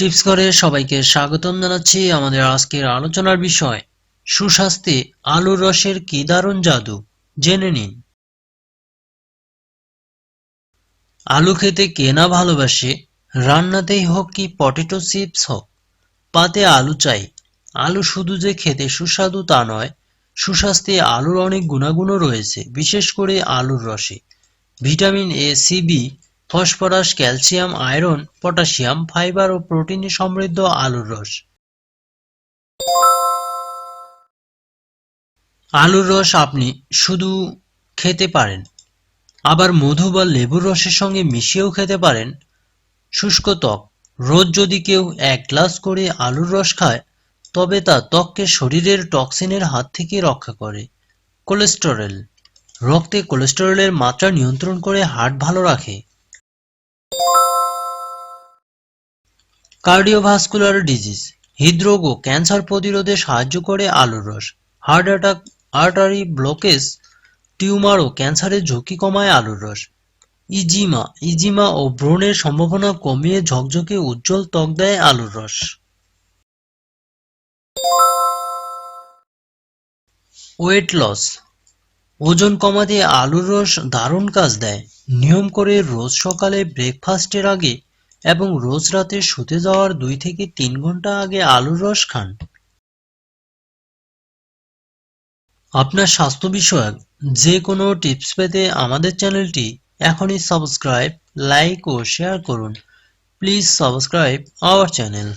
Tips করে সবাইকে স্বাগতম জানাচ্ছি আমাদের আজকের আলোচনার বিষয়, সুস্বাস্থ্যে আলুর রসের কি দারুণ জাদু? জেনে নিন। আলু খেতে কে না ভালোবাসে, রান্নাতেই হোক কি পটেটো চিপস হোক, পাতে আলু চাই। আলু শুধু যে খেতে সুস্বাদু তা নয়, সুস্বাস্থ্যে আলুর অনেক গুণাগুণও রয়েছে, বিশেষ করে আলুর রসে। Vitamin A, C, B phosphorus, calcium, iron, potassium, fibre ও প্রোটিনে সমৃদ্ধ আলুর রস। আলুর রস আপনি শুধু খেতে পারেন, আবার মধু বা লেবুর রসের সঙ্গে মিশিয়েও খেতে পারেন। শুষ্ক ত্বক, রোজ যদি কেউ এক গ্লাস করে আলুর রস খায়, তবে তা ত্বককে শরীরের টক্সিনের হাত থেকে রক্ষা করে। কোলেস্টেরল, রক্তে কোলেস্টেরলের মাত্রা নিয়ন্ত্রণ করে হার্ট ভালো রাখে। কার্ডিওভাস্কুলার ডিজিজ হৃদরোগ ও ক্যান্সার প্রতিরোধে সাহায্য করে আলুর রস heart attack artery blockage tumour ও ক্যান্সারের ঝুঁকি কমায় আলুর রস। ইজিমা ইজিমা ও ব্রণের সম্ভাবনা কমিয়ে ঝকঝকে উজ্জ্বল ত্বক দেয় আলুর রস। ওয়েট লস ওজন কমাতে আলুর রস দারুণ কাজ দেয়। নিয়ম করে রোজ সকালে ব্রেকফাস্টের আগে এবং রোজ রাতে শুতে যাওয়ার দুই থেকে তিন ঘণ্টা আগে আলুর রস খান। আপনার স্বাস্থ্য বিষয়ক যে কোনো টিপস পেতে আমাদের চ্যানেলটি এখনই সাবস্ক্রাইব, লাইক ও শেয়ার করুন। Please subscribe our channel.